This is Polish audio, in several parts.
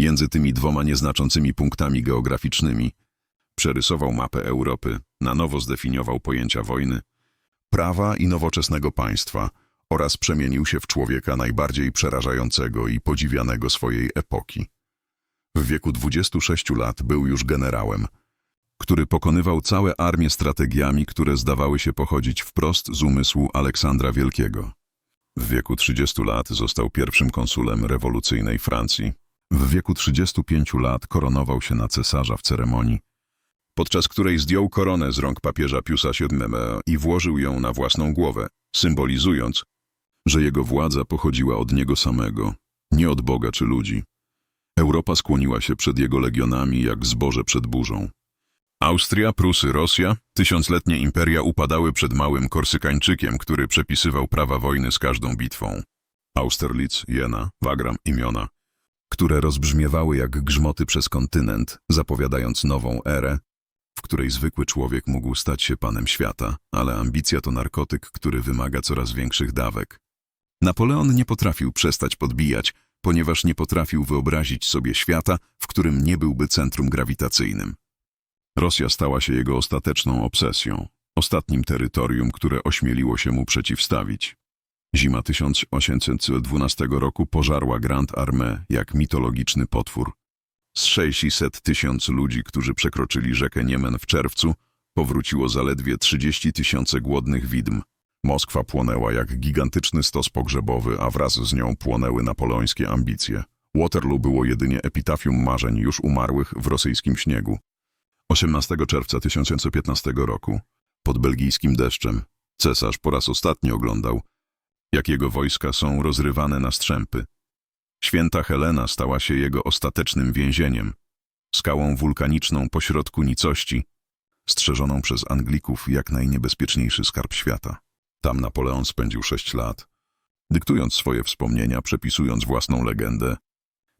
Między tymi dwoma nieznaczącymi punktami geograficznymi przerysował mapę Europy, na nowo zdefiniował pojęcia wojny, prawa i nowoczesnego państwa oraz przemienił się w człowieka najbardziej przerażającego i podziwianego swojej epoki. W wieku 26 lat był już generałem, który pokonywał całe armie strategiami, które zdawały się pochodzić wprost z umysłu Aleksandra Wielkiego. W wieku 30 lat został pierwszym konsulem rewolucyjnej Francji. W wieku 35 lat koronował się na cesarza w ceremonii, podczas której zdjął koronę z rąk papieża Piusa VII i włożył ją na własną głowę, symbolizując, że jego władza pochodziła od niego samego, nie od Boga czy ludzi. Europa skłoniła się przed jego legionami jak zboże przed burzą. Austria, Prusy, Rosja, tysiącletnie imperia upadały przed małym Korsykańczykiem, który przepisywał prawa wojny z każdą bitwą. Austerlitz, Jena, Wagram, imiona, które rozbrzmiewały jak grzmoty przez kontynent, zapowiadając nową erę, w której zwykły człowiek mógł stać się panem świata, ale ambicja to narkotyk, który wymaga coraz większych dawek. Napoleon nie potrafił przestać podbijać, ponieważ nie potrafił wyobrazić sobie świata, w którym nie byłby centrum grawitacyjnym. Rosja stała się jego ostateczną obsesją, ostatnim terytorium, które ośmieliło się mu przeciwstawić. Zima 1812 roku pożarła Grand Armée jak mitologiczny potwór. Z 600 tysięcy ludzi, którzy przekroczyli rzekę Niemen w czerwcu, powróciło zaledwie 30 tysięcy głodnych widm. Moskwa płonęła jak gigantyczny stos pogrzebowy, a wraz z nią płonęły napoleońskie ambicje. Waterloo było jedynie epitafium marzeń już umarłych w rosyjskim śniegu. 18 czerwca 1915 roku, pod belgijskim deszczem, cesarz po raz ostatni oglądał, jak jego wojska są rozrywane na strzępy. Święta Helena stała się jego ostatecznym więzieniem, skałą wulkaniczną pośrodku nicości, strzeżoną przez Anglików jak najniebezpieczniejszy skarb świata. Tam Napoleon spędził sześć lat, dyktując swoje wspomnienia, przepisując własną legendę.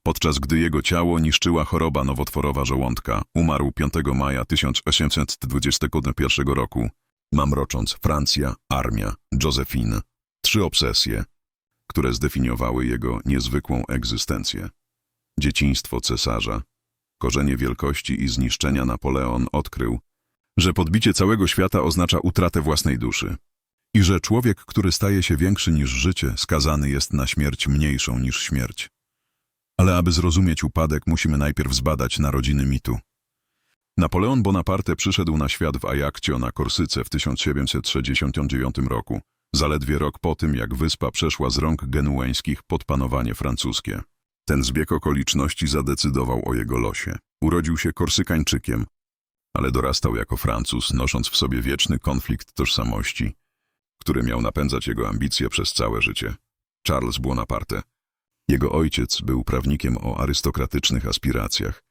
Podczas gdy jego ciało niszczyła choroba nowotworowa żołądka, umarł 5 maja 1821 roku, mamrocząc Francja, armia, Josephine. Trzy obsesje, które zdefiniowały jego niezwykłą egzystencję. Dzieciństwo cesarza, korzenie wielkości i zniszczenia Napoleon odkrył, że podbicie całego świata oznacza utratę własnej duszy i że człowiek, który staje się większy niż życie, skazany jest na śmierć mniejszą niż śmierć. Ale aby zrozumieć upadek, musimy najpierw zbadać narodziny mitu. Napoleon Bonaparte przyszedł na świat w Ajakcio na Korsyce w 1769 roku, zaledwie rok po tym, jak wyspa przeszła z rąk genueńskich pod panowanie francuskie. Ten zbieg okoliczności zadecydował o jego losie. Urodził się Korsykańczykiem, ale dorastał jako Francuz, nosząc w sobie wieczny konflikt tożsamości, który miał napędzać jego ambicje przez całe życie. Charles Bonaparte. Jego ojciec był prawnikiem o arystokratycznych aspiracjach,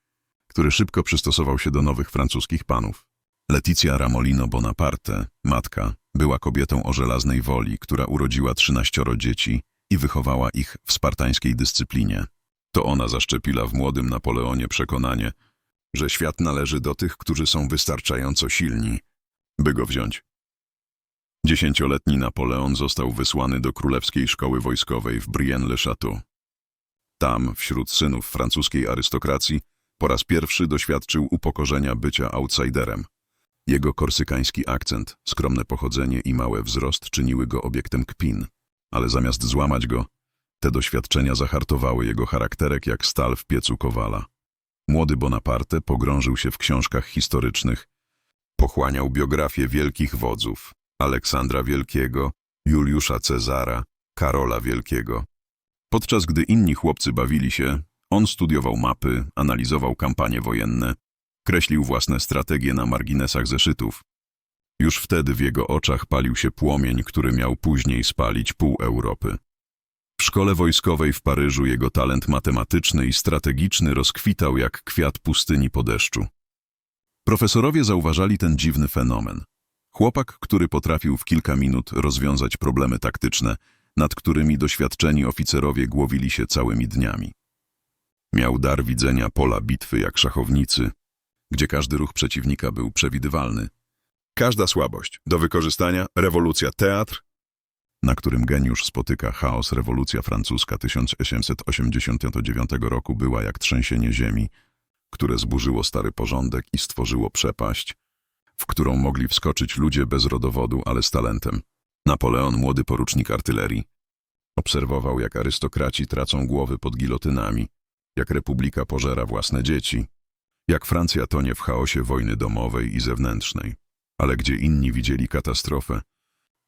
który szybko przystosował się do nowych francuskich panów. Leticia Ramolino Bonaparte, matka, była kobietą o żelaznej woli, która urodziła trzynaścioro dzieci i wychowała ich w spartańskiej dyscyplinie. To ona zaszczepiła w młodym Napoleonie przekonanie, że świat należy do tych, którzy są wystarczająco silni, by go wziąć. Dziesięcioletni Napoleon został wysłany do królewskiej szkoły wojskowej w Brienne-le-Château. Tam, wśród synów francuskiej arystokracji, po raz pierwszy doświadczył upokorzenia bycia outsiderem. Jego korsykański akcent, skromne pochodzenie i mały wzrost czyniły go obiektem kpin, ale zamiast złamać go, te doświadczenia zahartowały jego charakterek jak stal w piecu kowala. Młody Bonaparte pogrążył się w książkach historycznych, pochłaniał biografię wielkich wodzów, Aleksandra Wielkiego, Juliusza Cezara, Karola Wielkiego. Podczas gdy inni chłopcy bawili się, on studiował mapy, analizował kampanie wojenne, kreślił własne strategie na marginesach zeszytów. Już wtedy w jego oczach palił się płomień, który miał później spalić pół Europy. W szkole wojskowej w Paryżu jego talent matematyczny i strategiczny rozkwitał jak kwiat pustyni po deszczu. Profesorowie zauważali ten dziwny fenomen. Chłopak, który potrafił w kilka minut rozwiązać problemy taktyczne, nad którymi doświadczeni oficerowie głowili się całymi dniami. Miał dar widzenia pola bitwy jak szachownicy, gdzie każdy ruch przeciwnika był przewidywalny. Każda słabość do wykorzystania, rewolucja teatr, na którym geniusz spotyka chaos, rewolucja francuska 1889 roku była jak trzęsienie ziemi, które zburzyło stary porządek i stworzyło przepaść, w którą mogli wskoczyć ludzie bez rodowodu, ale z talentem. Napoleon, młody porucznik artylerii, obserwował, jak arystokraci tracą głowy pod gilotynami, jak republika pożera własne dzieci, jak Francja tonie w chaosie wojny domowej i zewnętrznej. Ale gdzie inni widzieli katastrofę,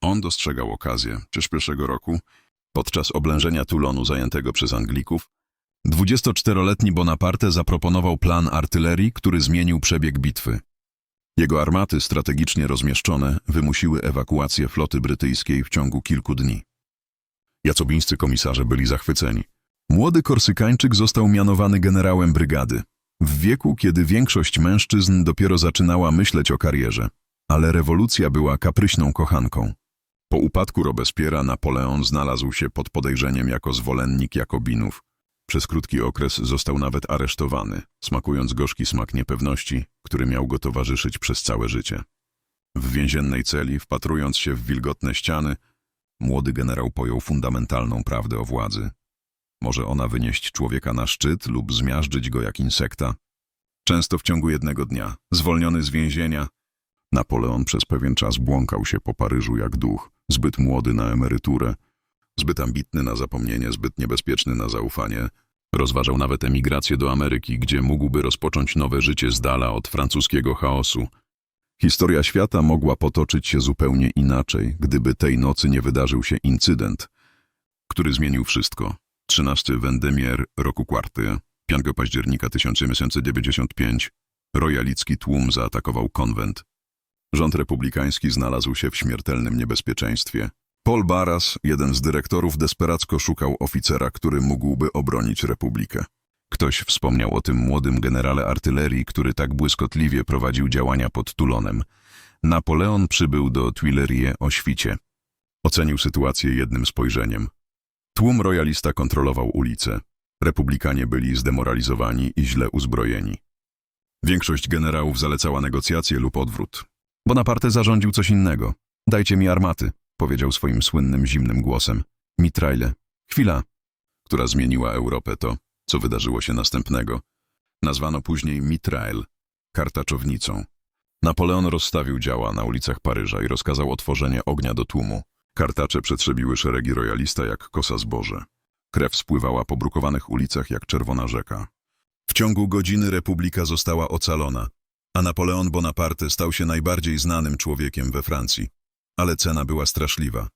on dostrzegał okazję. Czyż pierwszego roku, podczas oblężenia Toulonu zajętego przez Anglików, 24-letni Bonaparte zaproponował plan artylerii, który zmienił przebieg bitwy. Jego armaty strategicznie rozmieszczone wymusiły ewakuację floty brytyjskiej w ciągu kilku dni. Jacobińscy komisarze byli zachwyceni. Młody Korsykańczyk został mianowany generałem brygady. W wieku, kiedy większość mężczyzn dopiero zaczynała myśleć o karierze. Ale rewolucja była kapryśną kochanką. Po upadku Robespiera Napoleon znalazł się pod podejrzeniem jako zwolennik Jakobinów. Przez krótki okres został nawet aresztowany, smakując gorzki smak niepewności, który miał go towarzyszyć przez całe życie. W więziennej celi, wpatrując się w wilgotne ściany, młody generał pojął fundamentalną prawdę o władzy. Może ona wynieść człowieka na szczyt lub zmiażdżyć go jak insekta. Często w ciągu jednego dnia, zwolniony z więzienia, Napoleon przez pewien czas błąkał się po Paryżu jak duch, zbyt młody na emeryturę, zbyt ambitny na zapomnienie, zbyt niebezpieczny na zaufanie. Rozważał nawet emigrację do Ameryki, gdzie mógłby rozpocząć nowe życie z dala od francuskiego chaosu. Historia świata mogła potoczyć się zupełnie inaczej, gdyby tej nocy nie wydarzył się incydent, który zmienił wszystko. 13 Vendemier roku kwarty, 5 października 1795, royalicki tłum zaatakował konwent. Rząd republikański znalazł się w śmiertelnym niebezpieczeństwie. Paul Barras, jeden z dyrektorów, desperacko szukał oficera, który mógłby obronić republikę. Ktoś wspomniał o tym młodym generale artylerii, który tak błyskotliwie prowadził działania pod Toulonem. Napoleon przybył do Tuileries o świcie. Ocenił sytuację jednym spojrzeniem. Tłum royalista kontrolował ulice. Republikanie byli zdemoralizowani i źle uzbrojeni. Większość generałów zalecała negocjacje lub odwrót. Bonaparte zarządził coś innego. Dajcie mi armaty, powiedział swoim słynnym, zimnym głosem. Mitraille. Chwila, która zmieniła Europę to, co wydarzyło się następnego. Nazwano później Mitraille, kartaczownicą. Napoleon rozstawił działa na ulicach Paryża i rozkazał otworzenie ognia do tłumu. Kartacze przetrzebiły szeregi royalista jak kosa zboże. Krew spływała po brukowanych ulicach jak czerwona rzeka. W ciągu godziny republika została ocalona, a Napoleon Bonaparte stał się najbardziej znanym człowiekiem we Francji. Ale cena była straszliwa.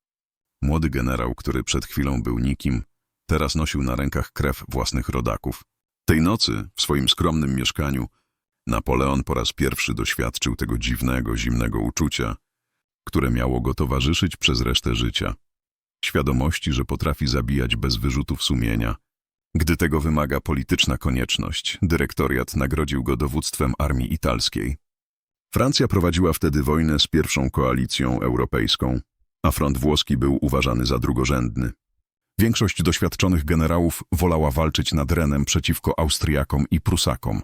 Młody generał, który przed chwilą był nikim, teraz nosił na rękach krew własnych rodaków. Tej nocy, w swoim skromnym mieszkaniu, Napoleon po raz pierwszy doświadczył tego dziwnego, zimnego uczucia, które miało go towarzyszyć przez resztę życia. Świadomości, że potrafi zabijać bez wyrzutów sumienia. Gdy tego wymaga polityczna konieczność, dyrektoriat nagrodził go dowództwem armii italskiej. Francja prowadziła wtedy wojnę z pierwszą koalicją europejską, a front włoski był uważany za drugorzędny. Większość doświadczonych generałów wolała walczyć nad Renem przeciwko Austriakom i Prusakom.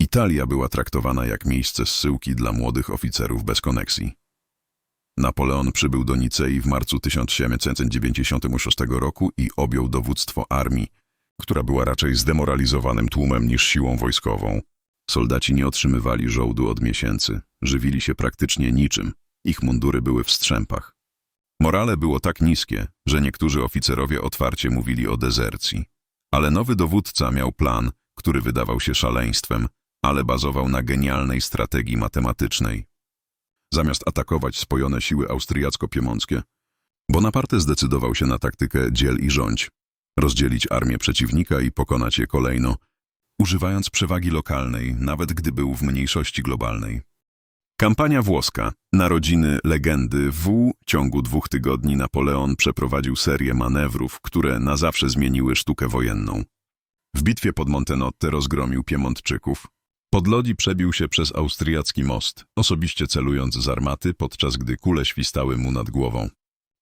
Italia była traktowana jak miejsce zsyłki dla młodych oficerów bez koneksji. Napoleon przybył do Nicei w marcu 1796 roku i objął dowództwo armii, która była raczej zdemoralizowanym tłumem niż siłą wojskową. Soldaci nie otrzymywali żołdu od miesięcy, żywili się praktycznie niczym, ich mundury były w strzępach. Morale było tak niskie, że niektórzy oficerowie otwarcie mówili o dezercji. Ale nowy dowódca miał plan, który wydawał się szaleństwem, ale bazował na genialnej strategii matematycznej. Zamiast atakować spojone siły austriacko-piemonckie, Bonaparte zdecydował się na taktykę dziel i rządź, rozdzielić armię przeciwnika i pokonać je kolejno, używając przewagi lokalnej, nawet gdy był w mniejszości globalnej. Kampania włoska. Narodziny legendy w ciągu dwóch tygodni Napoleon przeprowadził serię manewrów, które na zawsze zmieniły sztukę wojenną. W bitwie pod Montenotte rozgromił Piemontczyków. Pod Lodi przebił się przez austriacki most, osobiście celując z armaty, podczas gdy kule świstały mu nad głową.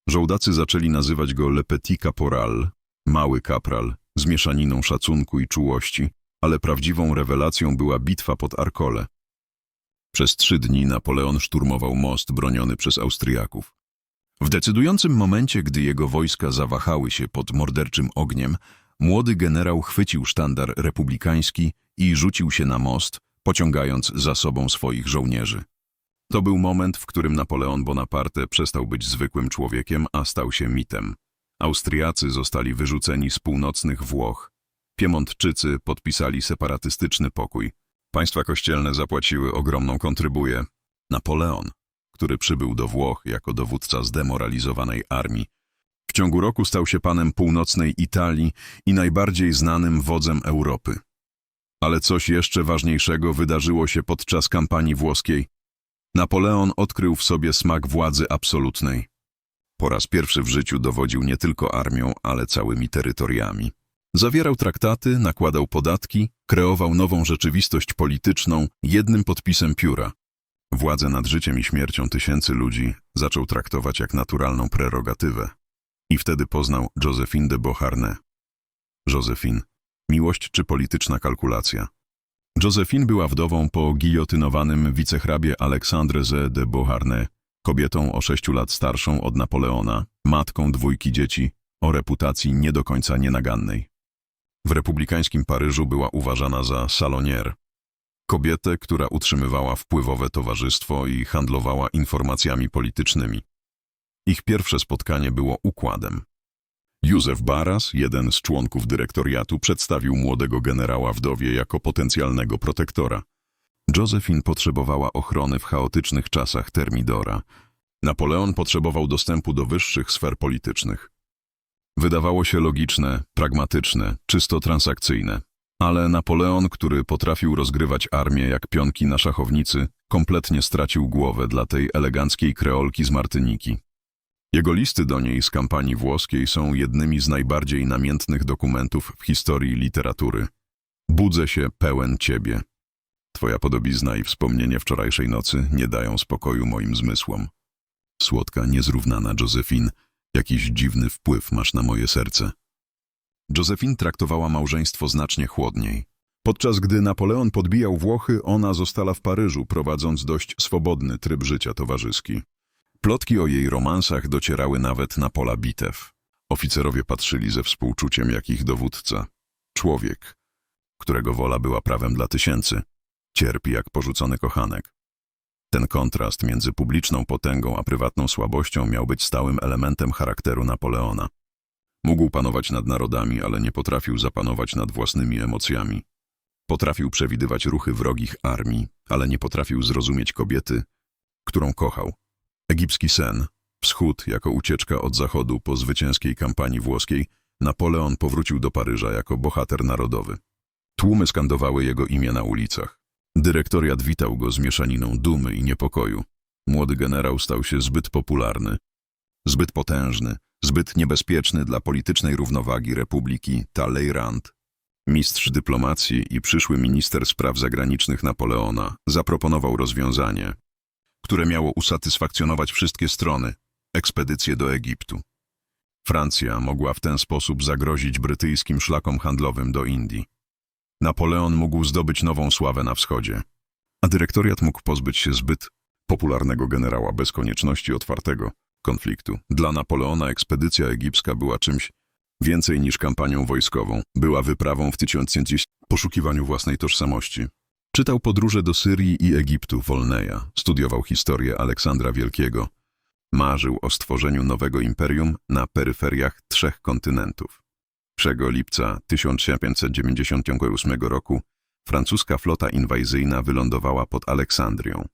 Żołdacy zaczęli nazywać go Le Petit Caporal, mały kapral, z mieszaniną szacunku i czułości, ale prawdziwą rewelacją była bitwa pod Arkole. Przez trzy dni Napoleon szturmował most broniony przez Austriaków. W decydującym momencie, gdy jego wojska zawahały się pod morderczym ogniem, młody generał chwycił sztandar republikański i rzucił się na most, pociągając za sobą swoich żołnierzy. To był moment, w którym Napoleon Bonaparte przestał być zwykłym człowiekiem, a stał się mitem. Austriacy zostali wyrzuceni z północnych Włoch. Piemontczycy podpisali separatystyczny pokój. Państwa kościelne zapłaciły ogromną kontrybuję. Napoleon, który przybył do Włoch jako dowódca zdemoralizowanej armii, w ciągu roku stał się panem północnej Italii i najbardziej znanym wodzem Europy. Ale coś jeszcze ważniejszego wydarzyło się podczas kampanii włoskiej. Napoleon odkrył w sobie smak władzy absolutnej. Po raz pierwszy w życiu dowodził nie tylko armią, ale całymi terytoriami. Zawierał traktaty, nakładał podatki, kreował nową rzeczywistość polityczną jednym podpisem pióra. Władzę nad życiem i śmiercią tysięcy ludzi zaczął traktować jak naturalną prerogatywę. I wtedy poznał Josephine de Beauharnais. Josephine. Miłość czy polityczna kalkulacja? Josephine była wdową po gijotynowanym wicehrabie Alexandre Z. de Beauharnais, kobietą o sześciu lat starszą od Napoleona, matką dwójki dzieci, o reputacji nie do końca nienagannej. W republikańskim Paryżu była uważana za salonier, kobietę, która utrzymywała wpływowe towarzystwo i handlowała informacjami politycznymi. Ich pierwsze spotkanie było układem. Józef Baras, jeden z członków dyrektoriatu, przedstawił młodego generała wdowie jako potencjalnego protektora. Josephine potrzebowała ochrony w chaotycznych czasach Termidora. Napoleon potrzebował dostępu do wyższych sfer politycznych. Wydawało się logiczne, pragmatyczne, czysto transakcyjne. Ale Napoleon, który potrafił rozgrywać armię jak pionki na szachownicy, kompletnie stracił głowę dla tej eleganckiej kreolki z Martyniki. Jego listy do niej z kampanii włoskiej są jednymi z najbardziej namiętnych dokumentów w historii literatury. Budzę się pełen ciebie. Twoja podobizna i wspomnienie wczorajszej nocy nie dają spokoju moim zmysłom. Słodka, niezrównana Josephine, jakiś dziwny wpływ masz na moje serce. Josephine traktowała małżeństwo znacznie chłodniej. Podczas gdy Napoleon podbijał Włochy, ona została w Paryżu, prowadząc dość swobodny tryb życia towarzyski. Plotki o jej romansach docierały nawet na pola bitew. Oficerowie patrzyli ze współczuciem jak ich dowódca. Człowiek, którego wola była prawem dla tysięcy, cierpi jak porzucony kochanek. Ten kontrast między publiczną potęgą a prywatną słabością miał być stałym elementem charakteru Napoleona. Mógł panować nad narodami, ale nie potrafił zapanować nad własnymi emocjami. Potrafił przewidywać ruchy wrogich armii, ale nie potrafił zrozumieć kobiety, którą kochał. Egipski sen, wschód jako ucieczka od zachodu po zwycięskiej kampanii włoskiej, Napoleon powrócił do Paryża jako bohater narodowy. Tłumy skandowały jego imię na ulicach. Dyrektoriat witał go z mieszaniną dumy i niepokoju. Młody generał stał się zbyt popularny, zbyt potężny, zbyt niebezpieczny dla politycznej równowagi Republiki Talleyrand. Mistrz dyplomacji i przyszły minister spraw zagranicznych Napoleona zaproponował rozwiązanie, które miało usatysfakcjonować wszystkie strony ekspedycję do Egiptu. Francja mogła w ten sposób zagrozić brytyjskim szlakom handlowym do Indii. Napoleon mógł zdobyć nową sławę na wschodzie, a dyrektoriat mógł pozbyć się zbyt popularnego generała bez konieczności otwartego konfliktu. Dla Napoleona ekspedycja egipska była czymś więcej niż kampanią wojskową. Była wyprawą w tysiąclecie poszukiwaniu własnej tożsamości. Czytał podróże do Syrii i Egiptu Wolneja, studiował historię Aleksandra Wielkiego. Marzył o stworzeniu nowego imperium na peryferiach trzech kontynentów. 3 lipca 1598 roku francuska flota inwazyjna wylądowała pod Aleksandrią.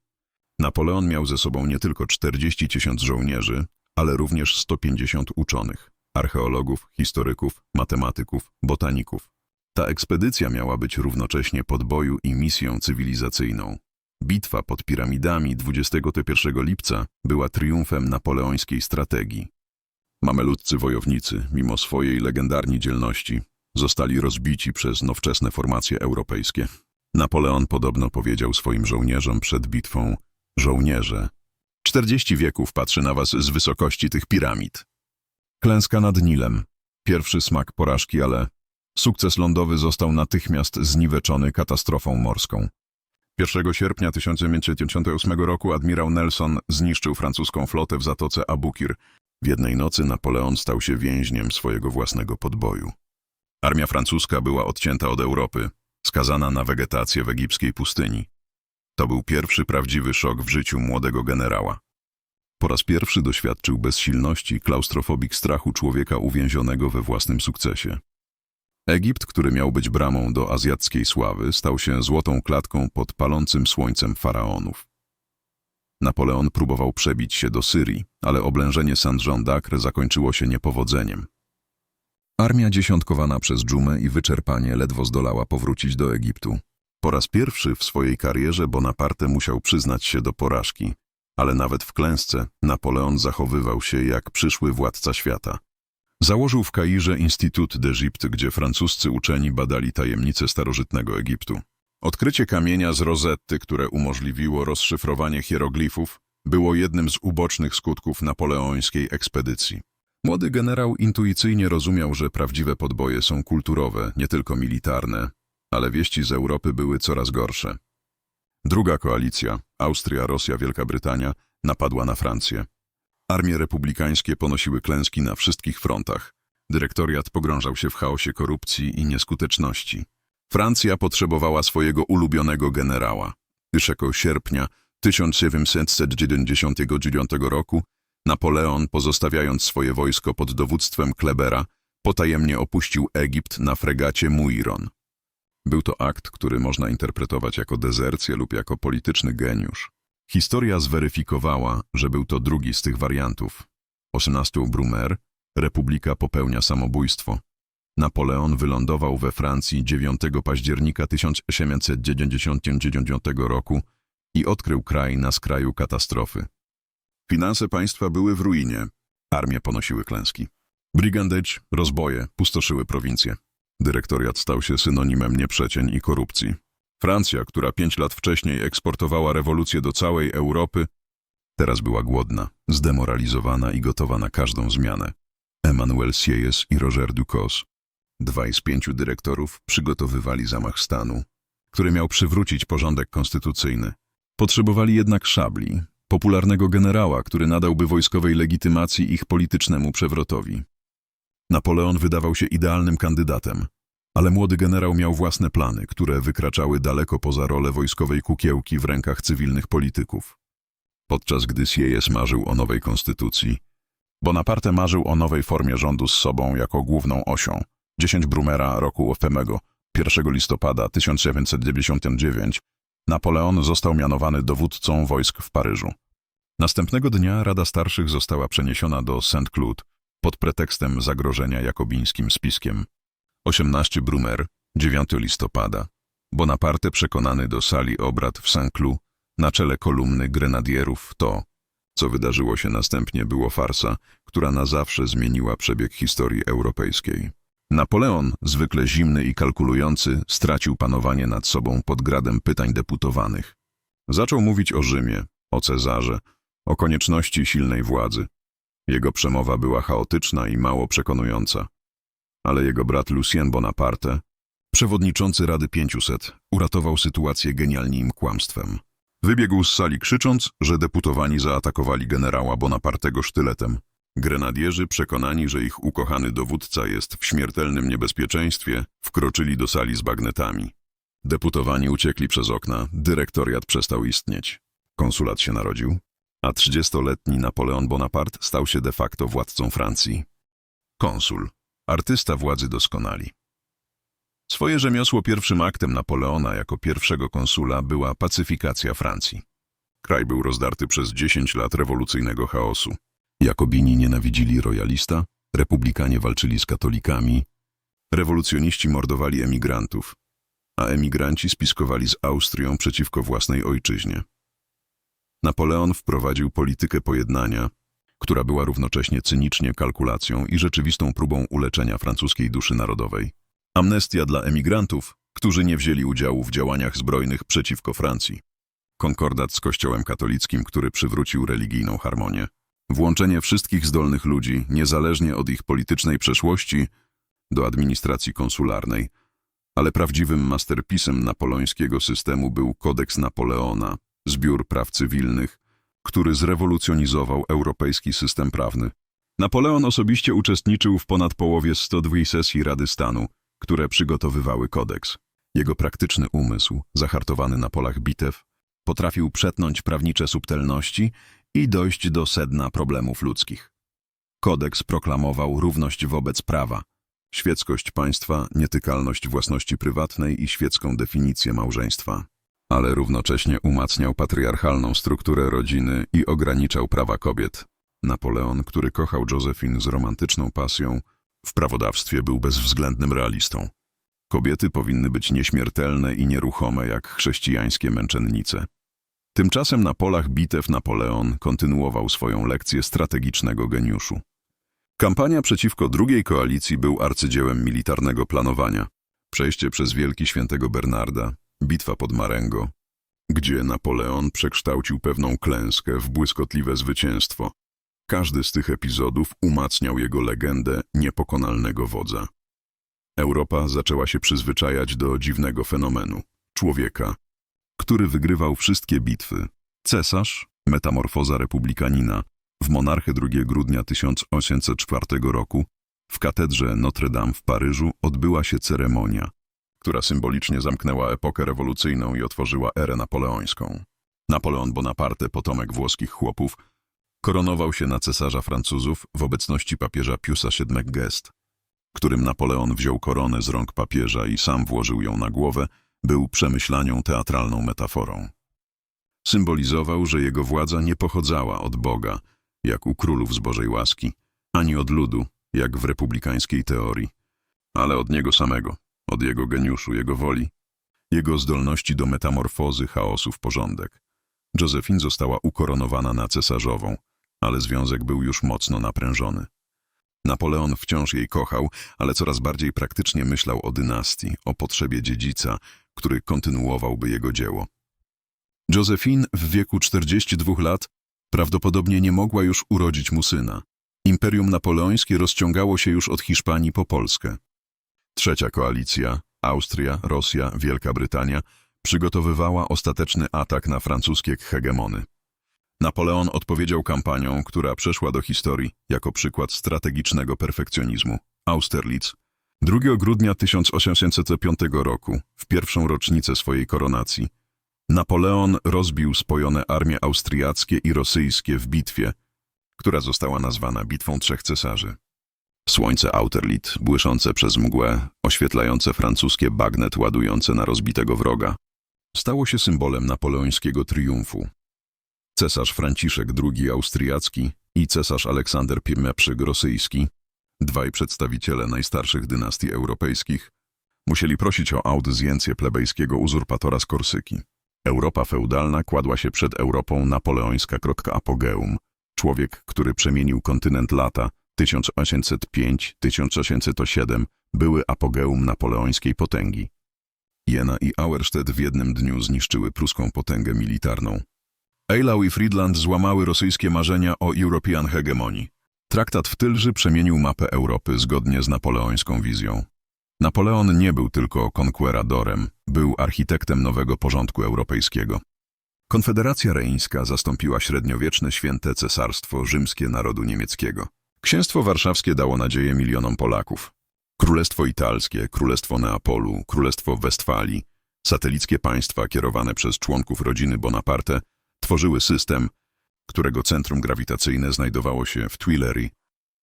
Napoleon miał ze sobą nie tylko 40 tysięcy żołnierzy, ale również 150 uczonych, archeologów, historyków, matematyków, botaników. Ta ekspedycja miała być równocześnie podboju i misją cywilizacyjną. Bitwa pod piramidami 21 lipca była triumfem napoleońskiej strategii. Mameludcy wojownicy, mimo swojej legendarnej dzielności, zostali rozbici przez nowoczesne formacje europejskie. Napoleon podobno powiedział swoim żołnierzom przed bitwą Żołnierze, czterdzieści wieków patrzy na was z wysokości tych piramid. Klęska nad Nilem. Pierwszy smak porażki, ale sukces lądowy został natychmiast zniweczony katastrofą morską. 1 sierpnia 1958 roku admirał Nelson zniszczył francuską flotę w zatoce Abukir. W jednej nocy Napoleon stał się więźniem swojego własnego podboju. Armia francuska była odcięta od Europy, skazana na wegetację w egipskiej pustyni. To był pierwszy prawdziwy szok w życiu młodego generała. Po raz pierwszy doświadczył bezsilności, klaustrofobik strachu człowieka uwięzionego we własnym sukcesie. Egipt, który miał być bramą do azjackiej sławy, stał się złotą klatką pod palącym słońcem faraonów. Napoleon próbował przebić się do Syrii, ale oblężenie Saint-Jean d'Acre zakończyło się niepowodzeniem. Armia dziesiątkowana przez dżumę i wyczerpanie ledwo zdolała powrócić do Egiptu. Po raz pierwszy w swojej karierze Bonaparte musiał przyznać się do porażki, ale nawet w klęsce Napoleon zachowywał się jak przyszły władca świata. Założył w Kairze Instytut d'Egypte, gdzie francuscy uczeni badali tajemnice starożytnego Egiptu. Odkrycie kamienia z rozetty, które umożliwiło rozszyfrowanie hieroglifów, było jednym z ubocznych skutków napoleońskiej ekspedycji. Młody generał intuicyjnie rozumiał, że prawdziwe podboje są kulturowe, nie tylko militarne, ale wieści z Europy były coraz gorsze. Druga koalicja, Austria, Rosja, Wielka Brytania, napadła na Francję. Armie republikańskie ponosiły klęski na wszystkich frontach. Dyrektoriat pogrążał się w chaosie korupcji i nieskuteczności. Francja potrzebowała swojego ulubionego generała. 1 sierpnia 1799 roku Napoleon, pozostawiając swoje wojsko pod dowództwem Klebera, potajemnie opuścił Egipt na fregacie Muiron. Był to akt, który można interpretować jako dezercję lub jako polityczny geniusz. Historia zweryfikowała, że był to drugi z tych wariantów. 18 Brumer, Republika popełnia samobójstwo. Napoleon wylądował we Francji 9 października 1899 roku i odkrył kraj na skraju katastrofy. Finanse państwa były w ruinie, armie ponosiły klęski. Brigandage, rozboje pustoszyły prowincje. Dyrektoriat stał się synonimem nieprzecień i korupcji. Francja, która pięć lat wcześniej eksportowała rewolucję do całej Europy, teraz była głodna, zdemoralizowana i gotowa na każdą zmianę. Emmanuel Sieyes i Roger Ducos, dwaj z pięciu dyrektorów, przygotowywali zamach stanu, który miał przywrócić porządek konstytucyjny. Potrzebowali jednak szabli, popularnego generała, który nadałby wojskowej legitymacji ich politycznemu przewrotowi. Napoleon wydawał się idealnym kandydatem, ale młody generał miał własne plany, które wykraczały daleko poza rolę wojskowej kukiełki w rękach cywilnych polityków. Podczas gdy Sieyes marzył o nowej konstytucji, Bonaparte marzył o nowej formie rządu z sobą jako główną osią. 10 Brumera roku ofemego, 1 listopada 1999, Napoleon został mianowany dowódcą wojsk w Paryżu. Następnego dnia Rada Starszych została przeniesiona do Saint-Cloud pod pretekstem zagrożenia jakobińskim spiskiem. 18 Brumer, 9 listopada. Bonaparte przekonany do sali obrad w Saint-Cloud na czele kolumny grenadierów to, co wydarzyło się następnie, było farsa, która na zawsze zmieniła przebieg historii europejskiej. Napoleon, zwykle zimny i kalkulujący, stracił panowanie nad sobą pod gradem pytań deputowanych. Zaczął mówić o Rzymie, o Cezarze, o konieczności silnej władzy. Jego przemowa była chaotyczna i mało przekonująca. Ale jego brat Lucien Bonaparte, przewodniczący Rady 500, uratował sytuację genialnym kłamstwem. Wybiegł z sali krzycząc, że deputowani zaatakowali generała Bonapartego sztyletem. Grenadierzy, przekonani, że ich ukochany dowódca jest w śmiertelnym niebezpieczeństwie, wkroczyli do sali z bagnetami. Deputowani uciekli przez okna, dyrektoriat przestał istnieć. Konsulat się narodził, a 30-letni Napoleon Bonaparte stał się de facto władcą Francji. Konsul, artysta władzy doskonali. Swoje rzemiosło pierwszym aktem Napoleona jako pierwszego konsula była pacyfikacja Francji. Kraj był rozdarty przez 10 lat rewolucyjnego chaosu. Jakobini nienawidzili royalista, republikanie walczyli z katolikami, rewolucjoniści mordowali emigrantów, a emigranci spiskowali z Austrią przeciwko własnej ojczyźnie. Napoleon wprowadził politykę pojednania, która była równocześnie cynicznie kalkulacją i rzeczywistą próbą uleczenia francuskiej duszy narodowej. Amnestia dla emigrantów, którzy nie wzięli udziału w działaniach zbrojnych przeciwko Francji. Konkordat z Kościołem katolickim, który przywrócił religijną harmonię. Włączenie wszystkich zdolnych ludzi, niezależnie od ich politycznej przeszłości, do administracji konsularnej, Ale prawdziwym masterpisem napoleońskiego systemu był Kodeks Napoleona, zbiór praw cywilnych, który zrewolucjonizował europejski system prawny. Napoleon osobiście uczestniczył w ponad połowie 102 sesji Rady Stanu, które przygotowywały kodeks. Jego praktyczny umysł, zahartowany na polach bitew, potrafił przetnąć prawnicze subtelności i dojść do sedna problemów ludzkich. Kodeks proklamował równość wobec prawa, świeckość państwa, nietykalność własności prywatnej i świecką definicję małżeństwa. Ale równocześnie umacniał patriarchalną strukturę rodziny i ograniczał prawa kobiet. Napoleon, który kochał Josephine z romantyczną pasją, w prawodawstwie był bezwzględnym realistą. Kobiety powinny być nieśmiertelne i nieruchome jak chrześcijańskie męczennice. Tymczasem na polach bitew Napoleon kontynuował swoją lekcję strategicznego geniuszu. Kampania przeciwko drugiej koalicji był arcydziełem militarnego planowania. Przejście przez Wielki Świętego Bernarda, bitwa pod Marengo, gdzie Napoleon przekształcił pewną klęskę w błyskotliwe zwycięstwo. Każdy z tych epizodów umacniał jego legendę niepokonalnego wodza. Europa zaczęła się przyzwyczajać do dziwnego fenomenu człowieka, który wygrywał wszystkie bitwy. Cesarz, metamorfoza republikanina, w monarchę 2 grudnia 1804 roku w katedrze Notre Dame w Paryżu odbyła się ceremonia, która symbolicznie zamknęła epokę rewolucyjną i otworzyła erę napoleońską. Napoleon Bonaparte, potomek włoskich chłopów, koronował się na cesarza Francuzów w obecności papieża Piusa VII Gest, którym Napoleon wziął koronę z rąk papieża i sam włożył ją na głowę, był przemyślanią teatralną metaforą. Symbolizował, że jego władza nie pochodzała od Boga, jak u królów z Bożej łaski, ani od ludu, jak w republikańskiej teorii, ale od niego samego, od jego geniuszu, jego woli, jego zdolności do metamorfozy chaosu w porządek. Josephine została ukoronowana na cesarzową, ale związek był już mocno naprężony. Napoleon wciąż jej kochał, ale coraz bardziej praktycznie myślał o dynastii, o potrzebie dziedzica, który kontynuowałby jego dzieło. Josephine w wieku 42 lat prawdopodobnie nie mogła już urodzić mu syna. Imperium napoleońskie rozciągało się już od Hiszpanii po Polskę. Trzecia koalicja, Austria, Rosja, Wielka Brytania, przygotowywała ostateczny atak na francuskie hegemony. Napoleon odpowiedział kampanią, która przeszła do historii jako przykład strategicznego perfekcjonizmu. Austerlitz. 2 grudnia 1805 roku, w pierwszą rocznicę swojej koronacji, Napoleon rozbił spojone armie austriackie i rosyjskie w bitwie, która została nazwana Bitwą Trzech Cesarzy. Słońce Austerlitz, błyszące przez mgłę, oświetlające francuskie bagnet ładujące na rozbitego wroga, stało się symbolem napoleońskiego triumfu. Cesarz Franciszek II Austriacki i cesarz Aleksander Piemepszyk rosyjski, dwaj przedstawiciele najstarszych dynastii europejskich, musieli prosić o audiencję plebejskiego uzurpatora z Korsyki. Europa feudalna kładła się przed Europą napoleońska. Apogeum. Człowiek, który przemienił kontynent lata 1805-1807 były apogeum napoleońskiej potęgi. Jena i Auerstedt w jednym dniu zniszczyły pruską potęgę militarną. Eilau i Friedland złamały rosyjskie marzenia o European hegemonii. Traktat w Tylży przemienił mapę Europy zgodnie z napoleońską wizją. Napoleon nie był tylko konkueradorem, był architektem nowego porządku europejskiego. Konfederacja Reińska zastąpiła średniowieczne święte cesarstwo rzymskie narodu niemieckiego. Księstwo warszawskie dało nadzieję milionom Polaków. Królestwo Italskie, Królestwo Neapolu, Królestwo Westfalii, satelickie państwa kierowane przez członków rodziny Bonaparte tworzyły system, którego centrum grawitacyjne znajdowało się w Tuileries,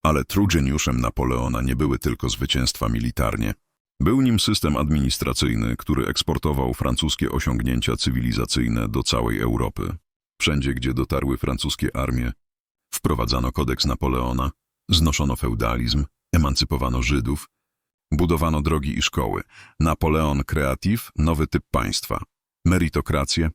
ale true geniuszem Napoleona nie były tylko zwycięstwa militarnie. Był nim system administracyjny, który eksportował francuskie osiągnięcia cywilizacyjne do całej Europy. Wszędzie, gdzie dotarły francuskie armie, wprowadzano kodeks Napoleona, znoszono feudalizm, emancypowano Żydów, budowano drogi i szkoły. Napoleon Creative, nowy typ państwa. Meritokrację,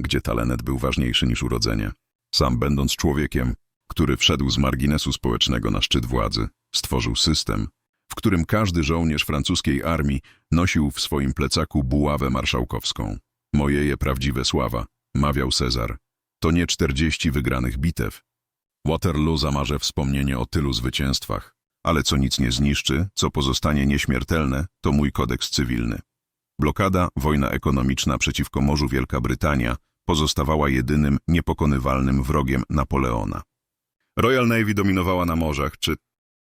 gdzie talentet był ważniejszy niż urodzenie. Sam będąc człowiekiem, który wszedł z marginesu społecznego na szczyt władzy, stworzył system, w którym każdy żołnierz francuskiej armii nosił w swoim plecaku buławę marszałkowską. Mojeje prawdziwe sława, mawiał Cezar, to nie czterdzieści wygranych bitew. Waterloo zamarzę wspomnienie o tylu zwycięstwach, ale co nic nie zniszczy, co pozostanie nieśmiertelne, to mój kodeks cywilny. Blokada, wojna ekonomiczna przeciwko Morzu Wielka Brytania pozostawała jedynym niepokonywalnym wrogiem Napoleona. Royal Navy dominowała na morzach, czy